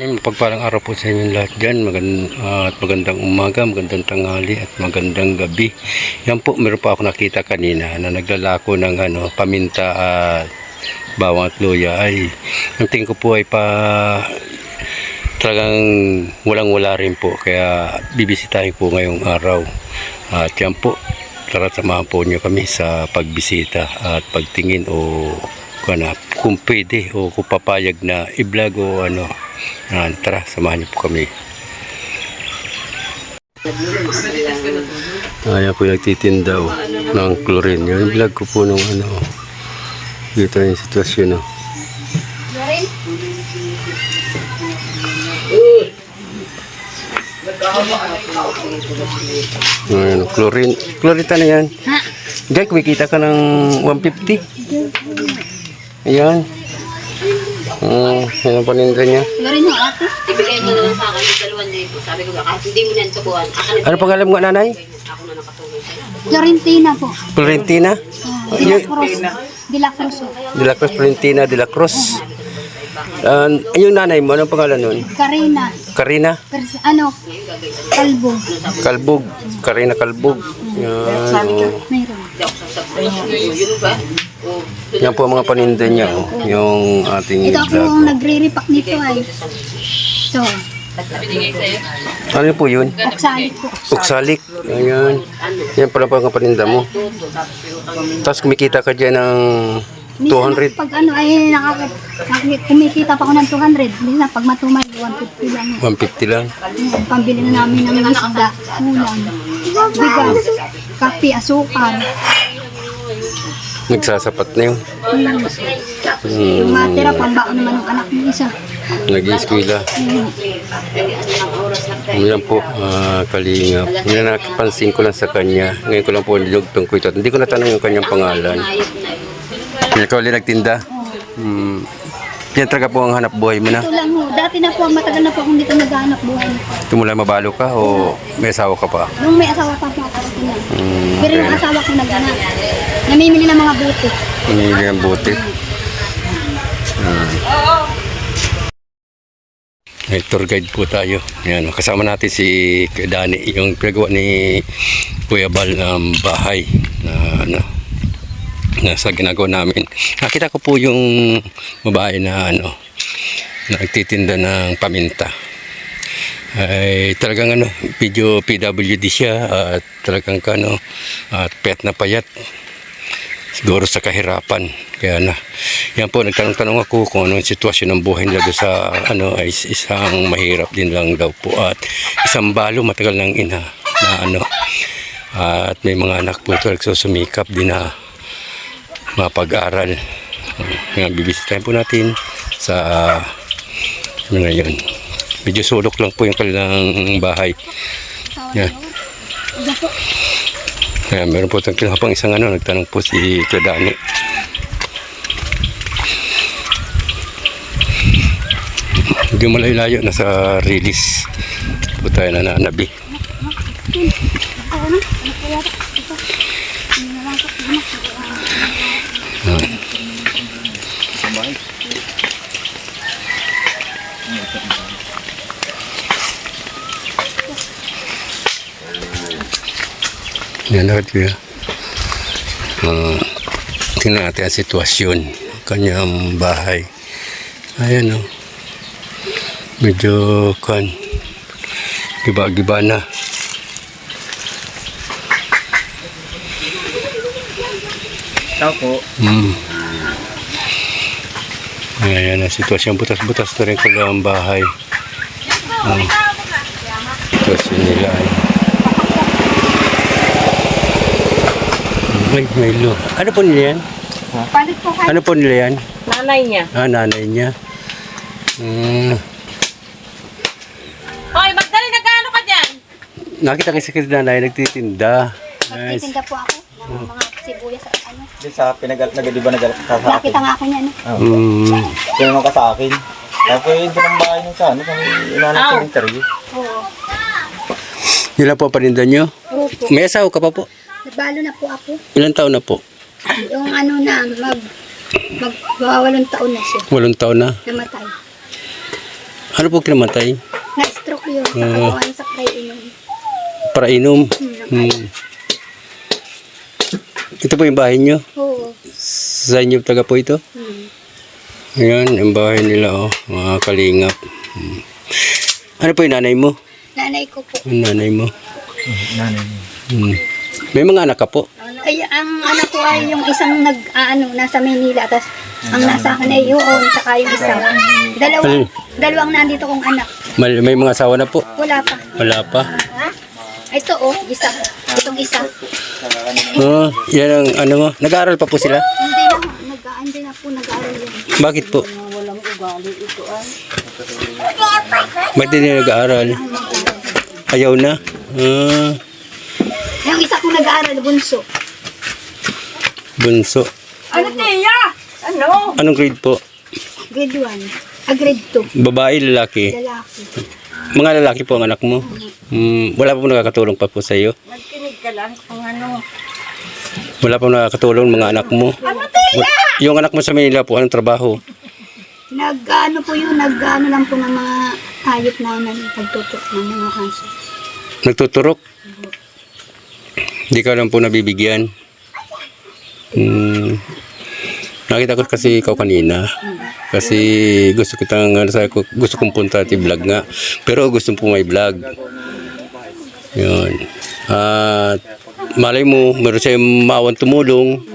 Pagpalang araw po sa inyong lahat dyan. Magand- at magandang umaga, magandang tanghali at magandang gabi. Yan po, meron pa ako nakita kanina na naglalako ng ano, paminta at bawang at luya. Ay, ang tingin ko po ay pa talagang walang wala rin po. Kaya bibisitahin ko ngayong araw. At yan po, tara samahan po niyo kami sa pagbisita at pagtingin o kung, ano, kung pwede o kung papayag na i-vlog o ano. Yan, tara, samahan niyo po kami. Ayan po nagtitinda oh, ng chlorine. Yung vlog ko po nung ano. Dito yung sitwasyon. Oh. Ayan, chlorine. Chlorine na yan. Ha? Diyan, kumikita ka ng 150. Ayan. Hmm, yan ang paninda niya. Garin mo ate. Ibigay mo na lang sa akin yung dalawang libo. Sabi ko, kahit hindi mo ako na Ano pangalan mo nanay? ako na nakatulong sa'yo. Florentina po. Florentina? Uh, de la Cruz. De la Cruz. oh. De la Cruz, Florentina de la Cruz. Ah, yung nanay mo, anong pangalan nun? Karina. Karina Pers- ano? Kalbo. Kalbog. Karina Kalbog. Yan, oh. Mayroon. Yun ba? Yan po ang mga paninda niya. Oh. Yung ating Ito ako vlog. ang nagre-repack nito ay. So, Ano po yun? oksalik po. Uksalik. Ayan. Yan pala pa ang paninda mo. Tapos kumikita ka dyan ng Minsan 200. Pag ano ay nakaka, kumikita pa ako ng 200. Minsan pag matumay, 150 lang. 150 lang. Yan, pambili na namin ng isda, ulam, bigas, kape, asukar. Nagsasapat na yun. Hmm. Yung matira, pambaon naman ng anak ng isa. Nag-eskwila. Hmm. Yan po, ah, kalingap. Yan ang napansin ko lang sa kanya. Ngayon ko lang po nilugtong ko ito. Hindi ko natanong yung kanyang pangalan. Ikaw ulit nagtinda? Hmm. Yan talaga po ang hanap buhay mo na. Ito lang ho. Dati na po, matagal na po akong dito naghahanap buhay. Tumula mabalo ka o may asawa ka pa? Nung may asawa pa po ako. Hmm, Pero yung okay. asawa ko naghanap. Namimili ng mga buti. Hinihili ang buti. Hmm. May tour guide po tayo. Yan, kasama natin si Dani, yung pinagawa ni Kuya Bal ng bahay na ano, na sa ginagawa namin. Nakita ko po yung babae na ano, na nagtitinda ng paminta. Ay talagang ano, video PWD siya at talagang kano at pet na payat siguro sa kahirapan. Kaya na, yan po, nagtanong-tanong ako kung ano yung sitwasyon ng buhay nila sa ano, ay is- isang mahirap din lang daw po. At isang balo, matagal ng ina na ano, at may mga anak po ito nagsusumikap din na mapag-aral. Yan, bibisitahin po natin sa ano na. Medyo sulok lang po yung kanilang bahay. Yan. Kaya meron po itong kinuha pang isang ano, nagtanong po si Kuya Dani. Hindi malayo-layo, nasa release po tayo na nanabi. Yan. Yan na kuya. Uh, tingnan natin ang sitwasyon ng kanyang bahay. Ayan o. Medyo kan giba-giba na. Tao po. Hmm. Ayan ang sitwasyon. Butas-butas na rin ko ang bahay. Uh, sitwasyon nila. Ay, may lo. Ano po nila yan? Palit po kayo. Ano po nila yan? Nanay niya. Ah, nanay niya. Hmm. Hoy, Magdali, nagkano ka dyan? Nakita kasi si nanay nagtitinda. Nice. Magtitinda po ako ng mga sibuyas at ano. Di sa pinagal, nag, di ba nagal ka sa akin? Nakita nga ako niya, ano. Hmm. Tinanong ka sa akin. Tapos yun doon ang bahay nung sa ano, kami inanong Ow. sa interview. Oo. Lang po paninda nyo? Opo. May asawa ka pa po? Nabalo na po ako. Ilan taon na po? Yung ano na, mag, mag, walong taon na siya. Walong taon na. Namatay. Ano po kinamatay? Na-stroke yun. Ah. Kakuhan sa kaiinom. Para inom. Hmm. Ito po yung bahay nyo. Oo. Sa inyo taga po ito? Hmm. Ayan, ang bahay nila oh. Mga kalingap. Hmm. Ano po yung nanay mo? Nanay ko po. Ang nanay mo. Nanay mo. Hmm. May mga anak ka po. Ay, ang anak ko ay yung isang nag, ano, nasa Manila, tas ang nasa akin ay yun, saka yung isa. Dalawa, Alin? dalawang nandito kong anak. Mal- May mga asawa na po. Wala pa. Wala pa. Ito oh, isa. Itong isa. Oh, yan ang ano mo. Nag-aaral pa po sila? Hindi na, nag, hindi na po nag-aaral yun. Bakit po? Ba't di na nag-aaral? Ayaw na? Ah, Yung isa kong nag-aaral, bunso. bunso. Ano, Tia? Ano? Anong grade po? Grade 1. Ah, grade 2. Babae, lalaki? Lalaki. Mga lalaki po ang anak mo? Hmm, wala pa po nakakatulong pa po sa iyo? Nagkinig ka lang kung ano. Wala pa nakakatulong mga anak mo? Ano, Wa- Yung anak mo sa Manila po, anong trabaho? Nag, ano po yun, nag, ano lang po ng mga hayop na nagtutok ng mga aso. Nagtuturok? Hindi ka lang po nabibigyan. Hmm. Nakita ko kasi ikaw kanina. Kasi gusto kitang, ano, ko, gusto kong punta at i-vlog nga. Pero gusto po may vlog. Yun. At malay mo, meron sa'yo maawang tumulong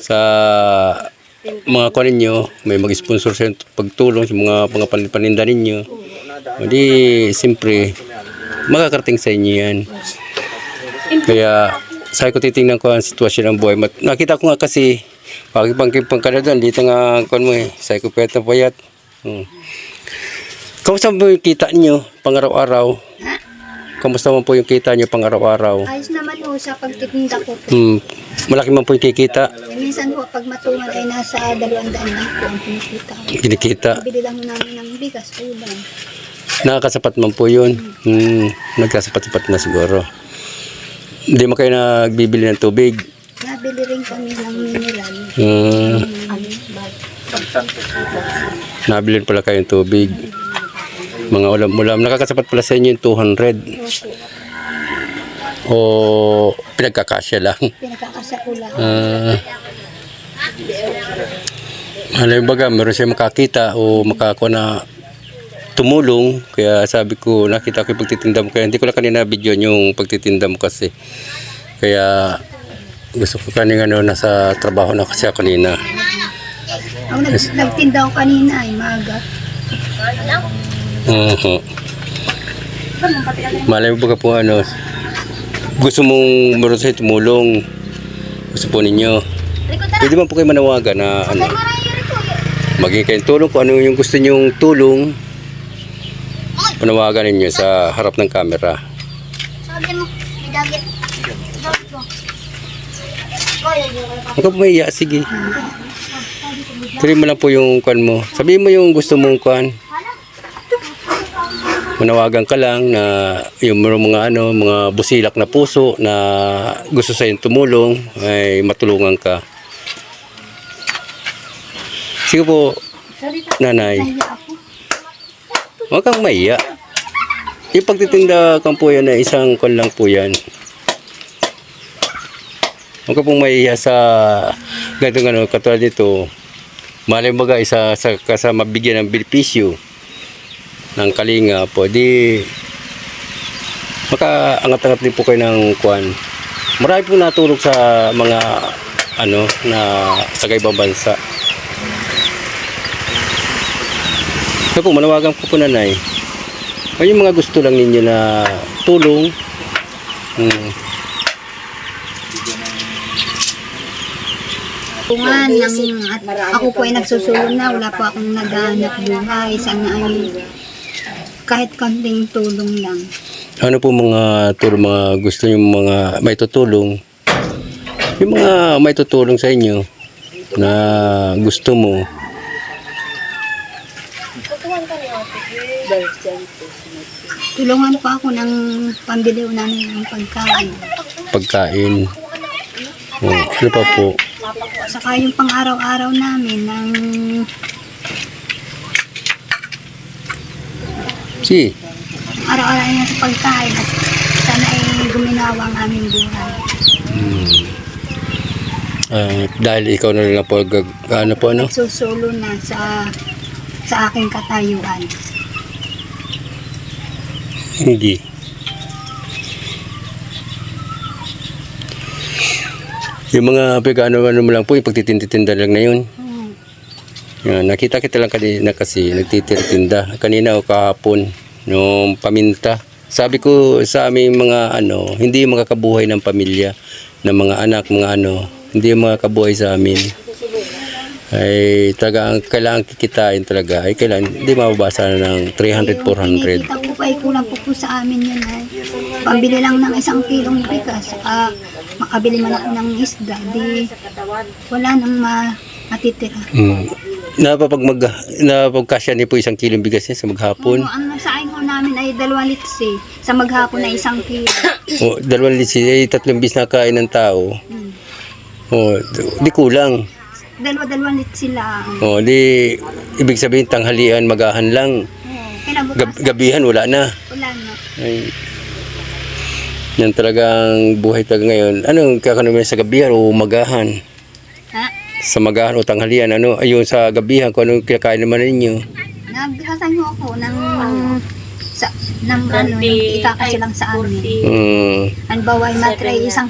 sa mga kunin nyo. May mag-sponsor sa pagtulong sa mga mga paninda ninyo. Hindi, siyempre, makakarating sa inyo yan. Kaya, sabi ko titingnan ko ang sitwasyon ng buhay. Mat- nakita ko nga kasi, pagkipangkipang ka na doon, dito nga, kung mo eh, sabi ko pwede na payat. Hmm. Kamusta mo yung kita nyo pang araw-araw? Kamusta mo po yung kita nyo pang araw-araw? Ayos naman po sa pagtitinda ko po. Hmm, malaki man po yung kikita. Minsan po, pag matungan ay nasa dalawang daan lang po ang kinikita. Kinikita. Bili lang namin ng bigas, ulam. Nakakasapat man po yun. Hmm, nagkasapat-sapat na siguro. Hindi mo kayo nagbibili ng tubig. Nabili rin kami ng mineral. Hmm, Ano, nabilin pala kayong tubig. Mga ulam-ulam. Nakakasapat pala sa inyo yung 200. O pinagkakasya lang. Pinagkakasya ko lang. Ah. ano yung baga, meron siya makakita o makakuha na tumulong. Kaya sabi ko, nakita ko yung pagtitinda mo. Kaya hindi ko na kanina video yung pagtitinda mo kasi. Kaya gusto ko kanina ano, nasa trabaho na kasi ako kanina. Ang nag, nagtinda ko kanina ay maga. Oo. Malay mo baga po ano, gusto mong meron sa'yo tumulong. Gusto po ninyo. Pwede man po kayo manawagan na ano, maging kayong tulong kung ano yung gusto nyong tulong. Panawagan ninyo sa harap ng camera. Sabi mo, may dagit. Huwag ka pumahiya, sige. Tuloy mo lang po yung kwan mo. Sabihin mo yung gusto mong kwan. Manawagan ka lang na yung mga ano, mga busilak na puso na gusto sa tumulong ay matulungan ka. Sige po, nanay. Huwag kang mahiya. Yung pagtitinda kang po yan ay isang kwan lang po yan. Huwag ka pong mahiya sa ganitong ano, katulad dito. Malay mo ga, isa sa kasama bigyan ng benepisyo ng kalinga po, di makaangat-angat din po kayo ng kwan. Marami po natulog sa mga ano na sa ibang bansa. Kaya po, manawagan po po nanay. O yung mga gusto lang ninyo na tulong. Hmm. Tungan ng, at ako po ay nagsusulong na, wala po akong naghahanap buhay. Sana ay kahit konting tulong lang. Ano po mga tulong, mga gusto nyo mga may tutulong? Yung mga may tutulong sa inyo na gusto mo. Tulungan po ako ng pambili namin ng pagkain. pagkain. O, ano pa po? Saka yung pang-araw-araw namin ng Si, Araw-araw niya sa pagkain at sana ay guminawa ang aming buhay. ah, dahil ikaw na lang po, ano po, ano? Susulo na sa sa aking katayuan. Hindi. Yung mga pag-ano-ano mo lang po, yung pagtitinda lang na yun. Hmm. Yan, nakita kita lang kanina kasi nagtitinda. Kanina o kahapon, nung paminta. Sabi ko sa aming mga ano, hindi makakabuhay ng pamilya, ng mga anak, mga ano, hindi makakabuhay sa amin. Ay talaga ang kailangan kikitain talaga ay kailangan hindi mababasa ng 300 400 Kita po pa ay kulang po po sa amin yun ay pambili lang ng isang kilong bigas. Ah, makabili man ako ng isda, di wala nang ma matitira. Mm. Napapag mag napagkasya niyo po isang kilong bigas niya sa maghapon. Oo, ang saing ko namin ay dalawang litsi. Sa maghapon ay isang kilo. O dalawang litsi ay tatlong bis na kain ng tao. Hmm. O di kulang. Dalawa-dalawang litsi lang. O di ibig sabihin tanghalian magahan lang. Oo, kinabukas, Gab- gabihan wala na. wala na. Ay, yan talagang buhay talaga ngayon. Anong kakanumin sa gabihan o magahan? Ha? Sa magahan o tanghalian, ano? Ayun sa gabihan, kung anong kinakain naman ninyo. Naghasan mo ako ng sa ng ano, ng kita kasi lang sa amin. Hmm. Halimbawa, ay matray isang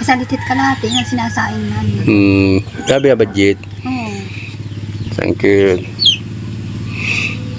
isang litit kalahati na sinasaing namin. Hmm. Sabi na budget. Oo. Thank you.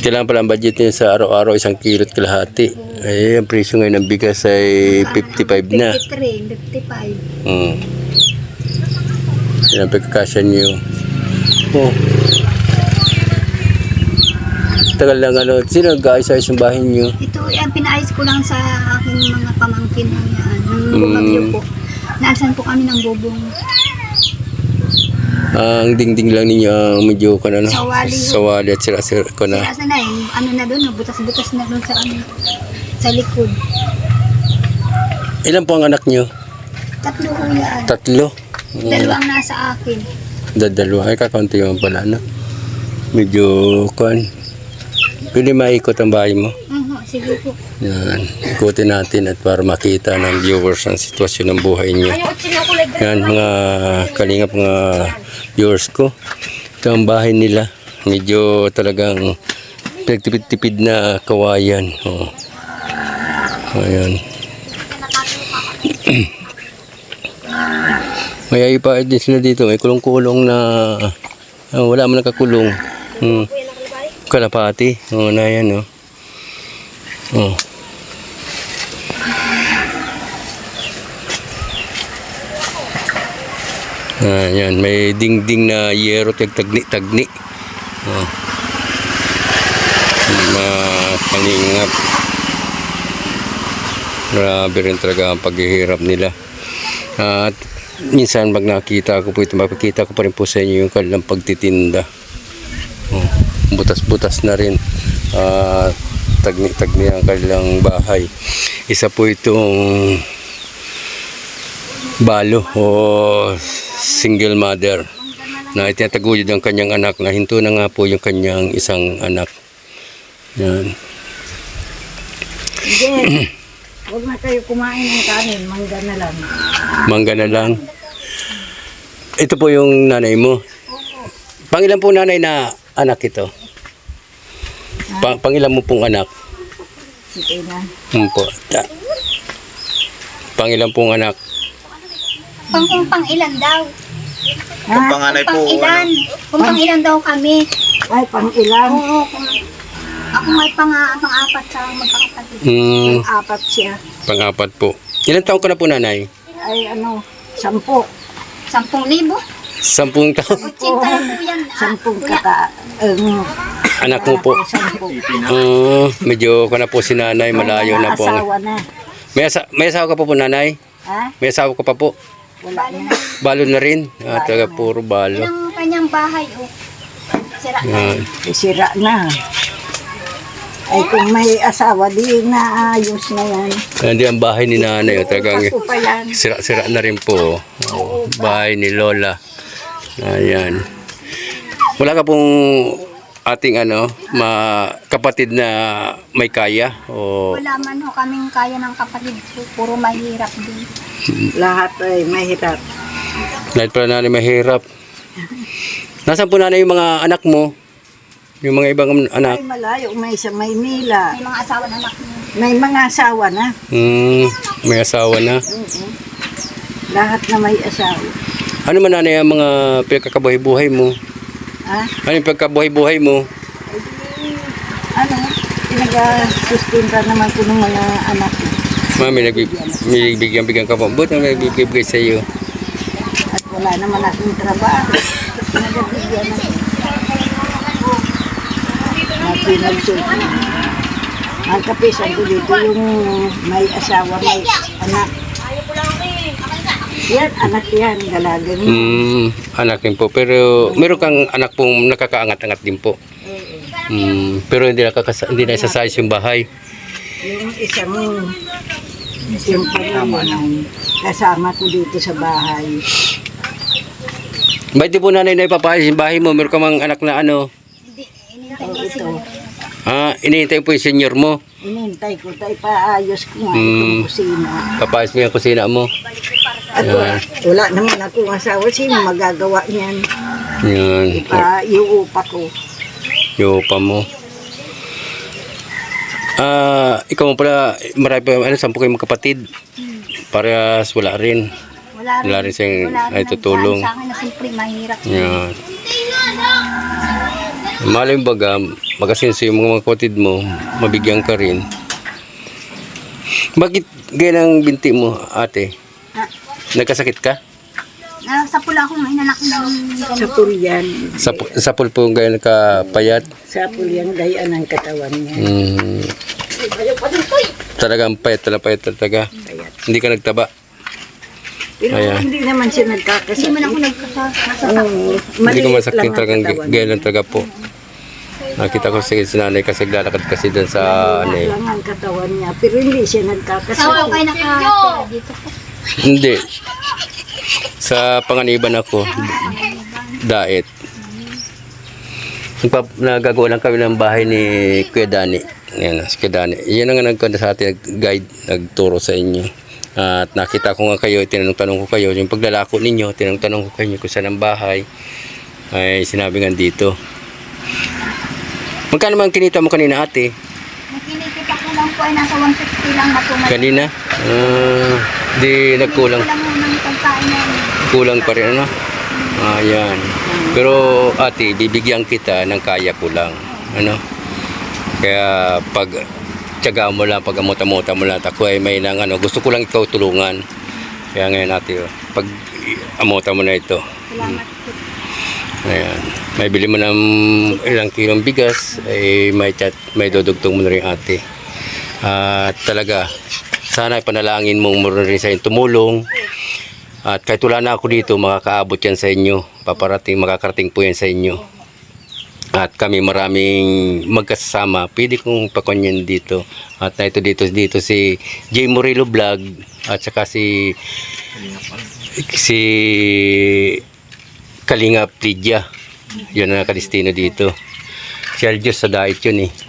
Kailangan pala ang budget niya sa araw-araw isang kilot kalahati. Eh, ang presyo ngayon ng bigas ay 55 na. 53, 55. Hmm. Yan ang pagkakasya niyo. Oh. Tagal lang ano. Sino nag-aayos-ayos yung bahay niyo? Ito, yan, pinaayos ko lang sa aking mga pamangkin. Nung Mm. bumagyo po. Naasan po kami ng bubong. Ah, ang dingding lang ninyo ang medyo kan ano, Sawali. sawali at sira-sira ko na. Sira na yun. Ano na doon, butas-butas na doon sa ano, sa likod. Ilan po ang anak niyo? Tatlo ko yan. Tatlo. Dalawang nasa akin. Dadalawa. Ay, kakaunti yung pala, no? Medyo, kan. Pwede maikot ang bahay mo. Sige po. Yan. Ikutin natin at para makita ng viewers ang sitwasyon ng buhay niyo. Yan, mga kalingap mga viewers ko. Ito ang bahay nila. Medyo talagang pinagtipid-tipid na kawayan. Oh. Ayan. May ipa din sila dito. May kulong-kulong na ah, wala man nakakulong. Hmm. Kalapati. Oh, na yan, oh. Oh. Ah, yan, may dingding na yero tagtagni-tagni. Oh. Mga paningap. Grabe rin talaga ang paghihirap nila. At minsan pag nakita ko po ito, mapakita ko pa rin po sa inyo yung kanilang pagtitinda. Oh, butas-butas na rin. Ah, tagni-tagni ang kanilang bahay. Isa po itong balo o single mother na itinataguyod ang kanyang anak na hinto na nga po yung kanyang isang anak. Yan. Hindi. Huwag na kayo kumain ng kanin, mangga na lang. Mangga na lang. Ito po yung nanay mo. Pangilan po nanay na anak ito? Pang, pangilan mo pong anak? Sige na. Hmm po. Ta- pangilan pong anak? Pang kung pang ilan daw. Ang panganay po, Pang ilan. ano, Kung pang ilan daw kami. Ay, pang ilan? Oo, kung ako may pang, pang-apat sa magkakapatid. Hmm, Apat siya. pang-apat po. Ilan taon ka na po nanay? Ay, ano, sampu. Sampung libo. Sampung taon. Utsinta lang po yan. Ah, Sampung kata. Um, Anak mo po. sampu. Uh, medyo ka na po si nanay, malayo na po. ang- Asawa na. May, asa- may asawa ka pa po nanay? Ha? May asawa ka pa po? Wala na. Balo na rin. Ah, talaga puro balo. Ang kanyang bahay, oh. Sira na. Yan. Isira na. Ay, kung may asawa, di naayos na yan. Hindi ang bahay ni nanay. Oh, talagang pa yan. sira-sira na rin po. Oh, bahay ni Lola. Ayan. Wala ka pong ating ano, ma kapatid na may kaya o Wala man ho kaming kaya ng kapatid ko. Puro mahirap din. Lahat ay mahirap. Kahit pala nanay mahirap. Nasaan po nanay yung mga anak mo? Yung mga ibang Ay anak? malayo, may sa Maynila. May mga asawa na anak niya. May mga asawa na. Hmm, may asawa na. Lahat na may asawa. Ano man nanay ang mga pinagkakabuhay-buhay mo? Ah, Ano yung pagkabuhay-buhay mo? ano, pinag-sustinta naman ko ng mga anak ko. Mami, nagbibigyan-bigyan ka pa. Buti na nagbibigay sa iyo. At wala naman akong trabaho. Nagabigyan ako. Na pinagsulti. Ang kapisan ko dito yung may asawa, may anak. Yan, anak yan, dalagan mo. Hmm, anak din po. Pero meron kang anak pong nakakaangat-angat din po. Hmm, pero hindi nakakasa hindi na isasayos yung bahay. Yung isang yung pagmamahan, kasama ko dito sa bahay. Ba't di po nanay na ipapayos yung bahay mo? Meron ka mang anak na ano? O ko ito, Ah, inihintay po yung senior mo. inintay ko tayo paayos ko nga itong kusina. Papayos mo yung kusina mo. At wala, wala naman akong asawa. Sino magagawa niyan? Yan. Pa, iuupa ko. Yung pa mo. Ah, ikaw mo pala, marami pa, ano, sampu kayong magkapatid. Parehas wala rin. Wala rin. Wala rin siyang naitutulong. Sa akin na siyempre mahirap. Yan. Malay baga, magasinso yung mga kapatid mo, mabigyan ka rin. Bakit ganyan ang binti mo, ate? Nagkasakit ka? Na, sa pula akong inanak ng Sa pulyan. Sa, sa pulpo ganyan ka payat? Sa pulyan, gayaan ang katawan niya. Hmm. Talagang payat talaga, payat talaga. Kaya. Hindi ka nagtaba. Pero Ayan. hindi naman siya Hindi nagkakasakit. man ako nagkasasakit. Oo, Hindi ko masakit talagang ganyan lang talaga po. Nakita ko si sinanay kasi naglalakad kasi doon sa ano eh. lang ang katawan niya. Pero hindi siya nagkakasakit. kayo nakatira dito po. Hindi. Sa panganiban ako, daet. Nagpa, nagagawa lang kami ng bahay ni Kuya Dani. Yan, si Kuya Dani. Yan ang nagkanda sa atin, guide, nagturo sa inyo. At nakita ko nga kayo, tinanong-tanong ko kayo, yung paglalako ninyo, tinanong-tanong ko kayo kung saan ang bahay. Ay sinabi nga dito. Magkano man kinita mo kanina ate? Nakinikita ko lang po ay nasa 150 lang matumay. Kanina? Ah, di nagkulang. Kulang pa rin ano? Ayan. Pero ate bibigyan kita ng kaya ko lang ano? Kaya pag tiyaga mo lang pag amuta-muta mo lang ako ay may nang ano gusto ko lang ikaw tulungan. Kaya ngayon ate oh, pag amuta mo na ito. Salamat ayan. May bili mo ng ilang kilong bigas ay may chat may dudugtong mo na rin ate. At talaga sana panalangin mong mo rin sa tumulong at kahit wala na ako dito, makakaabot yan sa inyo. Paparating, makakarating po yan sa inyo. At kami maraming magkasama. Pwede kong pakonyan dito. At na ito dito, dito si Jay Murillo Vlog. At saka si si Kalinga Lydia. Yun ang nakadistino dito. Si Aljos sa diet yun eh.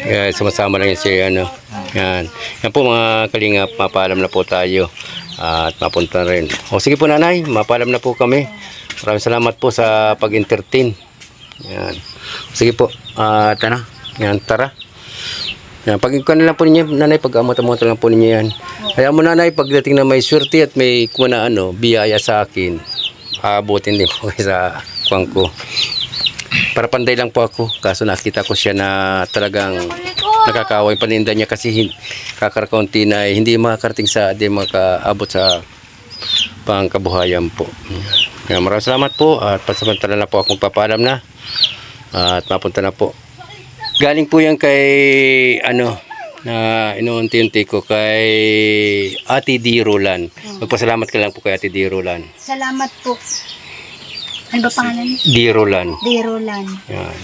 Kaya sumasama lang yan si ano. Yan. Yan po mga kalinga, mapaalam na po tayo. At mapunta rin. O sige po nanay, mapaalam na po kami. Maraming salamat po sa pag-entertain. Yan. Sige po. At ano, yan, tara. Yan, pag ikaw na lang po ninyo, nanay, pag amot-amot lang po ninyo yan. Kaya mo nanay, pagdating na may swerte at may kuma na ano, biyaya sa akin, aabutin din po sa kuwang ko. Para panday lang po ako. Kaso nakita ko siya na talagang nakakaway paninda niya kasi kakarakaunti na eh, hindi makakarating sa hindi makaabot sa pangkabuhayan po. Kaya maraming salamat po at pansamantala na po akong papalam na at mapunta na po. Galing po yan kay ano na inuunti-unti ko kay Ate D. Roland. Magpasalamat ka lang po kay Ate D. Roland. Salamat po. Ano ba pangalan? D. Roland. Derolan. Yan.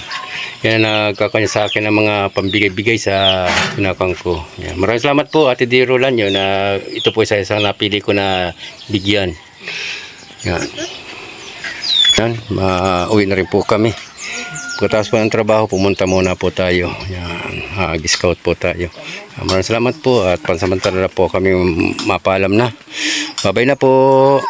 Yan ang nagkakanya sa akin ng mga pambigay-bigay sa pinakang ko. Yan. Maraming salamat po Ate Di Roland yun na ito po isa isang napili ko na bigyan. Yan. Yan. Mauwi na rin po kami. pagkatapos po ng trabaho, pumunta muna po tayo. Yan, hag-scout po tayo. Maraming salamat po at pansamantala na po kami mapaalam na. Babay na po.